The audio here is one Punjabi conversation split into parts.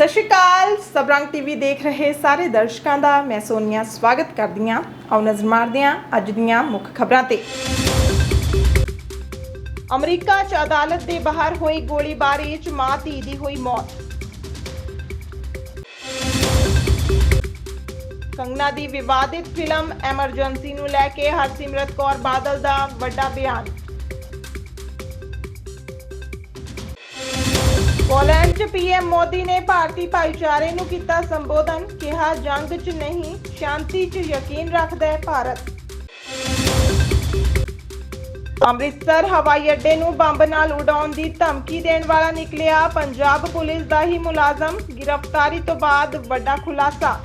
ਸਤਿ ਸ਼੍ਰੀ ਅਕਾਲ। ਸਬਰੰਗ ਟੀਵੀ ਦੇਖ ਰਹੇ ਸਾਰੇ ਦਰਸ਼ਕਾਂ ਦਾ ਮੈਂ ਸੋਨੀਆ ਸਵਾਗਤ ਕਰਦੀ ਹਾਂ। ਆਓ ਨਜ਼ਰ ਮਾਰਦੇ ਹਾਂ ਅੱਜ ਦੀਆਂ ਮੁੱਖ ਖਬਰਾਂ ਤੇ। ਅਮਰੀਕਾ 'ਚ ਅਦਾਲਤ ਦੇ ਬਾਹਰ ਹੋਈ ਗੋਲੀਬਾਰੀ 'ਚ ਮਾਂ ਧੀ ਦੀ ਹੋਈ ਮੌਤ। ਕੰਗਨਾ ਦੀ ਵਿਵਾਦਿਤ ਫਿਲਮ ਐਮਰਜੈਂਸੀ ਨੂੰ ਲੈ ਕੇ ਹਰਸਿਮਰਤ ਕੌਰ ਬਾਦਲ ਦਾ ਵੱਡਾ ਬਿਆਨ। ਪੋਲੈਂਡ 'ਚ ਪੀਐਮ ਮੋਦੀ ਨੇ ਭਾਰਤੀ ਭਾਈਚਾਰੇ ਨੂੰ ਕੀਤਾ ਸੰਬੋਧਨ, ਕਿਹਾ ਜੰਗ 'ਚ ਨਹੀਂ, ਸ਼ਾਂਤੀ 'ਚ ਯਕੀਨ ਰੱਖਦਾ ਹੈ ਭਾਰਤ। ਅੰਮ੍ਰਿਤਸਰ ਹਵਾਈ ਅੱਡੇ ਨੂੰ ਬੰਬ ਨਾਲ ਉਡਾਉਣ ਦੀ ਧਮਕੀ ਦੇਣ ਵਾਲਾ ਨਿਕਲਿਆ ਪੰਜਾਬ ਪੁਲਿਸ ਦਾ ਹੀ ਮੁਲਾਜ਼ਮ, ਗ੍ਰਿਫਤਾਰੀ ਤੋਂ ਬਾਅਦ ਵੱਡਾ ਖੁਲਾਸਾ।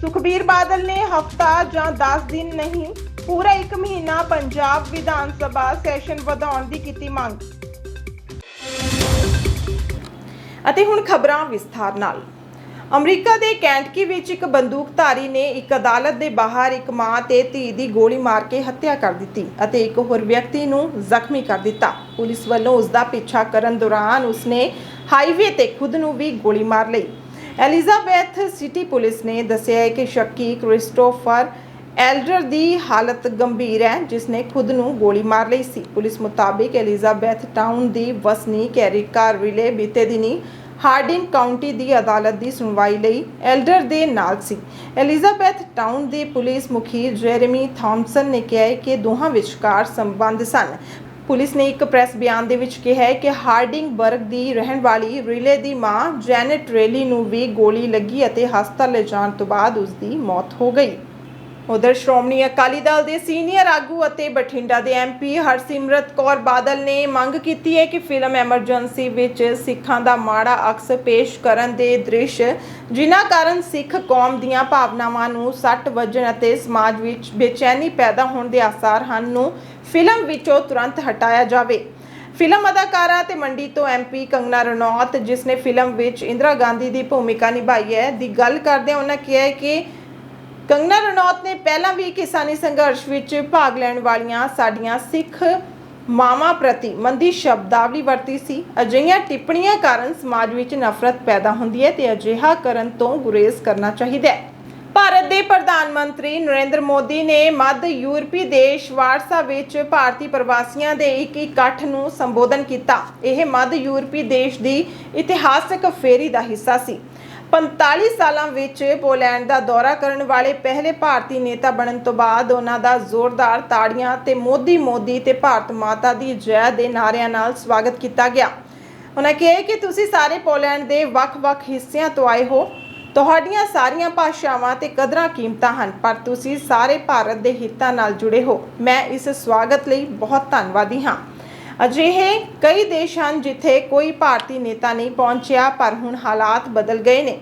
ਸੁਖਬੀਰ ਬਾਦਲ ਨੇ ਹਫਤਾ ਜਾਂ 10 ਦਿਨ ਨਹੀਂ, ਪੂਰਾ 1 ਮਹੀਨਾ ਪੰਜਾਬ ਵਿਧਾਨ ਸਭਾ ਸੈਸ਼ਨ ਵਧਾਉਣ ਦੀ ਕੀਤੀ ਮੰਗ। ਅਤੇ ਹੁਣ ਖਬਰਾਂ ਵਿਸਥਾਰ ਨਾਲ। ਅਮਰੀਕਾ ਦੇ ਕੈਂਟਕੀ ਵਿੱਚ ਇੱਕ ਬੰਦੂਕਧਾਰੀ ਨੇ ਇੱਕ ਅਦਾਲਤ ਦੇ ਬਾਹਰ ਇੱਕ ਮਾਂ ਤੇ ਧੀ ਦੀ ਗੋਲੀ ਮਾਰ ਕੇ ਹੱਤਿਆ ਕਰ ਦਿੱਤੀ ਅਤੇ ਇੱਕ ਹੋਰ ਵਿਅਕਤੀ ਨੂੰ ਜ਼ਖਮੀ ਕਰ ਦਿੱਤਾ। ਪੁਲਿਸ ਵੱਲੋਂ ਉਸ ਦਾ ਪਿੱਛਾ ਕਰਨ ਦੌਰਾਨ ਉਸਨੇ ਹਾਈਵੇ ਤੇ ਖੁਦ ਨੂੰ ਵੀ ਗੋਲੀ ਮਾਰ ਲਈ। ਐਲਿਜ਼ਾਬੈਥ ਸਿਟੀ ਪੁਲਿਸ ਨੇ ਦੱਸਿਆ ਹੈ ਕਿ ਸ਼ੱਕੀ ਕ੍ਰਿਸਟੋਫਰ ਐਲਡਰ ਦੀ ਹਾਲਤ ਗੰਭੀਰ ਹੈ ਜਿਸ ਨੇ ਖੁਦ ਨੂੰ ਗੋਲੀ ਮਾਰ ਲਈ ਸੀ। ਪੁਲਿਸ ਮੁਤਾਬਿਕ ਐਲਿਜ਼ਾਬੈਥ ਟਾਊਨ ਦੀ ਵਸਨੀਕ ਐਰਿਕਾ ਰਿਲੇ ਬੀਤੇ ਦਿਨੀ ਹਾਰਡਿੰਗ ਕਾਉਂਟੀ ਦੀ ਅਦਾਲਤ ਦੀ ਸੁਣਵਾਈ ਲਈ ਐਲਡਰ ਦੇ ਨਾਲ ਸੀ। ਐਲਿਜ਼ਾਬੈਥ ਟਾਊਨ ਦੇ ਪੁਲਿਸ ਮੁਖੀ ਜੈਰੇਮੀ ਥਾਮਸਨ ਨੇ ਕਿਹਾ ਹੈ ਕਿ ਦੋਹਾਂ ਵਿਚਕਾਰ ਸੰਬੰਧ ਸਨ। ਪੁਲਿਸ ਨੇ ਇੱਕ ਪ੍ਰੈਸ ਬਿਆਨ ਦੇ ਵਿੱਚ ਕਿਹਾ ਹੈ ਕਿ ਹਾਰਡਿੰਗਬਰਗ ਦੀ ਰਹਿਣ ਵਾਲੀ ਰਿਲੇ ਦੀ ਮਾਂ ਜੈਨਟ ਰੇਲੀ ਨੂੰ ਵੀ ਗੋਲੀ ਲੱਗੀ ਅਤੇ ਹਸਪਤਾਲ ਲਿਜਾਣ ਤੋਂ ਬਾਅਦ ਉਸ ਦੀ ਮੌਤ ਹੋ ਗਈ। ਉਧਰ ਸ਼੍ਰੋਮਣੀ ਅਕਾਲੀ ਦਲ ਦੇ ਸੀਨੀਅਰ ਆਗੂ ਅਤੇ ਬਠਿੰਡਾ ਦੇ ਐਮਪੀ ਹਰਸਿਮਰਤ ਕੌਰ ਬਾਦਲ ਨੇ ਮੰਗ ਕੀਤੀ ਹੈ ਕਿ ਫਿਲਮ ਐਮਰਜੈਂਸੀ ਵਿੱਚ ਸਿੱਖਾਂ ਦਾ ਮਾੜਾ ਅਕਸ ਪੇਸ਼ ਕਰਨ ਦੇ ਦ੍ਰਿਸ਼, ਜਿਨ੍ਹਾਂ ਕਾਰਨ ਸਿੱਖ ਕੌਮ ਦੀਆਂ ਭਾਵਨਾਵਾਂ ਨੂੰ ਸੱਟ ਵੱਜਣ ਅਤੇ ਸਮਾਜ ਵਿੱਚ ਬੇਚੈਨੀ ਪੈਦਾ ਹੋਣ ਦੇ ਆਸਾਰ ਹਨ ਨੂੰ ਫਿਲਮ ਵਿੱਚੋਂ ਤੁਰੰਤ ਹਟਾਇਆ ਜਾਵੇ। ਫਿਲਮ ਅਦਾਕਾਰਾ ਤੇ ਮੰਡੀ ਤੋਂ ਐਮਪੀ ਕੰਗਨਾ ਰਣੌਤ, ਜਿਸ ਨੇ ਫਿਲਮ ਵਿੱਚ ਇੰਦਰਾ ਗਾਂਧੀ ਦੀ ਭੂਮਿਕਾ ਨਿਭਾਈ ਹੈ, ਦੀ ਗੱਲ ਕਰਦਿਆਂ ਉਹਨਾਂ ਕਿਹਾ ਹੈ ਕਿ ਕੰਗਨਾ ਰਣੌਤ ਨੇ ਪਹਿਲਾਂ ਵੀ ਕਿਸਾਨੀ ਸੰਘਰਸ਼ ਵਿੱਚ ਭਾਗ ਲੈਣ ਵਾਲੀਆਂ ਸਾਡੀਆਂ ਸਿੱਖ ਮਾਵਾਂ ਪ੍ਰਤੀ ਮੰਦੀ ਸ਼ਬਦਾਵਲੀ ਵਰਤੀ ਸੀ। ਅਜਿਹੀਆਂ ਟਿੱਪਣੀਆਂ ਕਾਰਨ ਸਮਾਜ ਵਿੱਚ ਨਫ਼ਰਤ ਪੈਦਾ ਹੁੰਦੀ ਹੈ ਤੇ ਅਜਿਹਾ ਕਰਨ ਤੋਂ ਗੁਰੇਜ਼ ਕਰਨਾ ਚਾਹੀਦਾ ਹੈ। ਭਾਰਤ ਦੇ ਪ੍ਰਧਾਨ ਮੰਤਰੀ ਨਰਿੰਦਰ ਮੋਦੀ ਨੇ ਮੱਧ ਯੂਰਪੀ ਦੇਸ਼ ਵਾਰਸਾ ਵਿੱਚ ਭਾਰਤੀ ਪ੍ਰਵਾਸੀਆਂ ਦੇ ਇੱਕ ਇਕੱਠ ਨੂੰ ਸੰਬੋਧਨ ਕੀਤਾ। ਇਹ ਮੱਧ ਯੂਰਪੀ ਦੇਸ਼ ਦੀ ਇਤਿਹਾਸਕ ਫੇਰੀ ਦਾ ਹਿੱਸਾ ਸੀ। 45 ਸਾਲਾਂ ਵਿੱਚ ਪੋਲੈਂਡ ਦਾ ਦੌਰਾ ਕਰਨ ਵਾਲੇ ਪਹਿਲੇ ਭਾਰਤੀ ਨੇਤਾ ਬਣਨ ਤੋਂ ਬਾਅਦ ਉਹਨਾਂ ਦਾ ਜ਼ੋਰਦਾਰ ਤਾੜੀਆਂ ਤੇ ਮੋਦੀ ਮੋਦੀ ਤੇ ਭਾਰਤ ਮਾਤਾ ਦੀ ਜੈ ਦੇ ਨਾਰਿਆਂ ਨਾਲ ਸਵਾਗਤ ਕੀਤਾ ਗਿਆ। ਉਹਨਾਂ ਕਿਹਾ ਕਿ ਤੁਸੀਂ ਸਾਰੇ ਪੋਲੈਂਡ ਦੇ ਵੱਖ-ਵੱਖ ਹਿੱਸਿਆਂ ਤੋਂ ਆਏ ਹੋ। ਤੁਹਾਡੀਆਂ ਸਾਰੀਆਂ ਭਾਸ਼ਾਵਾਂ ਤੇ ਕਦਰਾਂ ਕੀਮਤਾਂ ਹਨ, ਪਰ ਤੁਸੀਂ ਸਾਰੇ ਭਾਰਤ ਦੇ ਹਿੱਤਾਂ ਨਾਲ ਜੁੜੇ ਹੋ। ਮੈਂ ਇਸ ਸਵਾਗਤ ਲਈ ਬਹੁਤ ਧੰਨਵਾਦੀ ਹਾਂ। ਅਜਿਹੇ ਕਈ ਦੇਸ਼ ਹਨ ਜਿੱਥੇ ਕੋਈ ਭਾਰਤੀ ਨੇਤਾ ਨਹੀਂ ਪਹੁੰਚਿਆ, ਪਰ ਹੁਣ ਹਾਲਾਤ ਬਦਲ ਗਏ ਨੇ।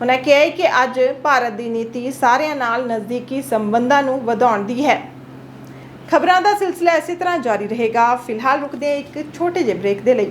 ਉਹਨਾਂ ਕਿਹਾ ਹੈ ਕਿ ਅੱਜ ਭਾਰਤ ਦੀ ਨੀਤੀ ਸਾਰਿਆਂ ਨਾਲ ਨਜ਼ਦੀਕੀ ਸੰਬੰਧਾਂ ਨੂੰ ਵਧਾਉਣ ਦੀ ਹੈ। ਖਬਰਾਂ ਦਾ ਸਿਲਸਿਲਾ ਇਸੇ ਤਰ੍ਹਾਂ ਜਾਰੀ ਰਹੇਗਾ। ਫਿਲਹਾਲ ਰੁਕਦੇ ਹਾਂ ਇੱਕ ਛੋਟੇ ਜਿਹੇ ਬ੍ਰੇਕ ਦੇ ਲਈ।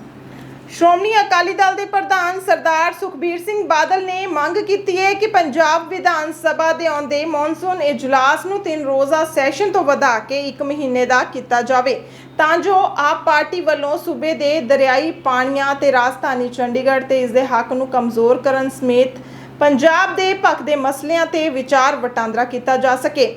ਸ਼੍ਰੋਮਣੀ ਅਕਾਲੀ ਦਲ ਦੇ ਪ੍ਰਧਾਨ ਸਰਦਾਰ ਸੁਖਬੀਰ ਸਿੰਘ ਬਾਦਲ ਨੇ ਮੰਗ ਕੀਤੀ ਹੈ ਕਿ ਪੰਜਾਬ ਵਿਧਾਨ ਸਭਾ ਦੇ ਆਉਂਦੇ ਮੌਨਸੂਨ ਇਜਲਾਸ ਨੂੰ ਤਿੰਨ ਰੋਜ਼ਾ ਸੈਸ਼ਨ ਤੋਂ ਵਧਾ ਕੇ 1 ਮਹੀਨੇ ਦਾ ਕੀਤਾ ਜਾਵੇ, ਤਾਂ ਜੋ ਆਪ ਪਾਰਟੀ ਵੱਲੋਂ ਸੂਬੇ ਦੇ ਦਰਿਆਈ ਪਾਣੀਆਂ ਤੇ ਰਾਜਧਾਨੀ ਚੰਡੀਗੜ੍ਹ ਤੇ ਇਸ ਦੇ ਹੱਕ ਨੂੰ ਕਮਜ਼ੋਰ ਕਰਨ ਸਮੇਤ ਪੰਜਾਬ ਦੇ ਭਖ ਦੇ ਮਸਲਿਆਂ ਤੇ ਵਿਚਾਰ ਵਟਾਂਦਰਾ ਕੀਤਾ ਜਾ ਸਕੇ।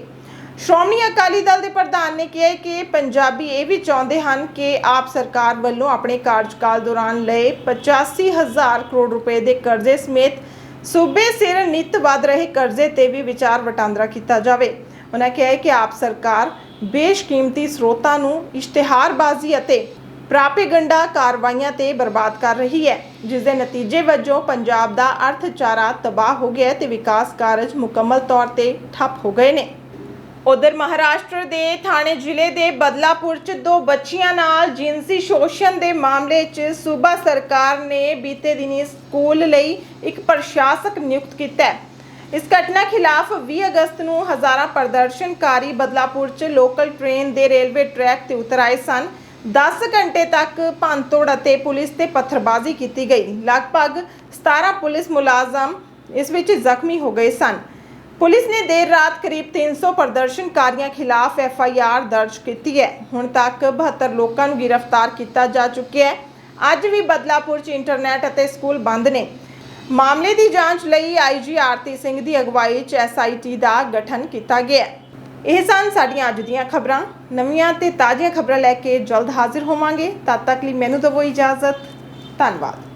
ਸ਼੍ਰੋਮਣੀ ਅਕਾਲੀ ਦਲ ਦੇ ਪ੍ਰਧਾਨ ਨੇ ਕਿਹਾ ਕਿ ਪੰਜਾਬੀ ਇਹ ਵੀ ਚਾਹੁੰਦੇ ਹਨ ਕਿ ਆਪ ਸਰਕਾਰ ਵੱਲੋਂ ਆਪਣੇ ਕਾਰਜਕਾਲ ਦੌਰਾਨ ਲਏ 85000 ਕਰੋੜ ਰੁਪਏ ਦੇ ਕਰਜ਼ੇ ਸਮੇਤ ਸੂਬੇ ਸਿਰ ਨਿਤ ਵਧ ਰਹੇ ਕਰਜ਼ੇ ਤੇ ਵੀ ਵਿਚਾਰ ਵਟਾਂਦਰਾ ਕੀਤਾ ਜਾਵੇ। ਉਹਨਾਂ ਕਿਹਾ ਕਿ ਆਪ ਸਰਕਾਰ ਬੇਸ਼ਕੀਮਤੀ ਸਰੋਤਾਂ ਨੂੰ ਇਸ਼ਤਿਹਾਰਬਾਜ਼ੀ ਅਤੇ ਪ੍ਰਾਪੇਗੰਡਾ ਕਾਰਵਾਈਆਂ ਤੇ ਬਰਬਾਦ ਕਰ ਰਹੀ ਹੈ, ਜਿਸ ਦੇ ਨਤੀਜੇ ਵਜੋਂ ਪੰਜਾਬ ਦਾ ਅਰਥਚਾਰਾ ਤਬਾਹ ਹੋ ਗਿਆ ਹੈ ਤੇ ਵਿਕਾਸ ਕਾਰਜ ਮੁਕੰਮਲ ਤੌਰ ਤੇ ਠੱਪ ਹੋ ਗਏ ਨੇ। ਉਧਰ ਮਹਾਰਾਸ਼ਟਰ ਦੇ ਥਾਣੇ ਜ਼ਿਲ੍ਹੇ ਦੇ ਬਦਲਾਪੁਰ 'ਚ ਦੋ ਬੱਚੀਆਂ ਨਾਲ ਜਿਨਸੀ ਸ਼ੋਸ਼ਣ ਦੇ ਮਾਮਲੇ 'ਚ ਸੂਬਾ ਸਰਕਾਰ ਨੇ ਬੀਤੇ ਦਿਨੀ ਸਕੂਲ ਲਈ ਇੱਕ ਪ੍ਰਸ਼ਾਸਕ ਨਿਯੁਕਤ ਕੀਤਾ ਹੈ। ਇਸ ਘਟਨਾ ਖਿਲਾਫ 20 ਅਗਸਤ ਨੂੰ ਹਜ਼ਾਰਾਂ ਪ੍ਰਦਰਸ਼ਨਕਾਰੀ ਬਦਲਾਪੁਰ 'ਚ ਲੋਕਲ ਟ੍ਰੇਨ ਦੇ ਰੇਲਵੇ ਟਰੈਕ ਤੇ ਉਤਰ ਆਏ ਸਨ। 10 ਘੰਟੇ ਤੱਕ ਭੰਨਤੋੜ ਅਤੇ ਪੁਲਿਸ ਤੇ ਪੱਥਰਬਾਜ਼ੀ ਕੀਤੀ ਗਈ। ਲਗਭਗ 17 ਪੁਲਿਸ ਮੁਲਾਜ਼ਮ ਇਸ ਵਿੱਚ ਜ਼ਖਮੀ ਹੋ ਗਏ ਸਨ। ਪੁਲਿਸ ਨੇ ਦੇਰ ਰਾਤ ਕਰੀਬ 300 ਪ੍ਰਦਰਸ਼ਨਕਾਰੀਆਂ ਖਿਲਾਫ ਐਫ ਆਈ ਆਰ ਦਰਜ ਕੀਤੀ ਹੈ। ਹੁਣ ਤੱਕ 72 ਲੋਕਾਂ ਨੂੰ ਗ੍ਰਿਫਤਾਰ ਕੀਤਾ ਜਾ ਚੁੱਕਿਆ ਹੈ। ਅੱਜ ਵੀ ਬਦਲਾਪੁਰ 'ਚ ਇੰਟਰਨੈਟ ਅਤੇ ਸਕੂਲ ਬੰਦ ਨੇ। ਮਾਮਲੇ ਦੀ ਜਾਂਚ ਲਈ ਆਈਜੀ ਆਰਤੀ ਸਿੰਘ ਦੀ ਅਗਵਾਈ 'ਚ ਐਸਆਈਟੀ ਦਾ ਗਠਨ ਕੀਤਾ ਗਿਆ ਹੈ। ਇਹ ਸਨ ਸਾਡੀਆਂ ਅੱਜ ਦੀਆਂ ਖਬਰਾਂ। ਨਵੀਆਂ ਤੇ ਤਾਜ਼ੀਆਂ ਖਬਰਾਂ ਲੈ ਕੇ ਜਲਦ ਹਾਜ਼ਰ ਹੋਵਾਂਗੇ। ਤਦ ਤੱਕ ਲਈ ਮੈਨੂੰ ਦਿਓ ਇਜਾਜ਼ਤ। ਧੰਨਵਾਦ।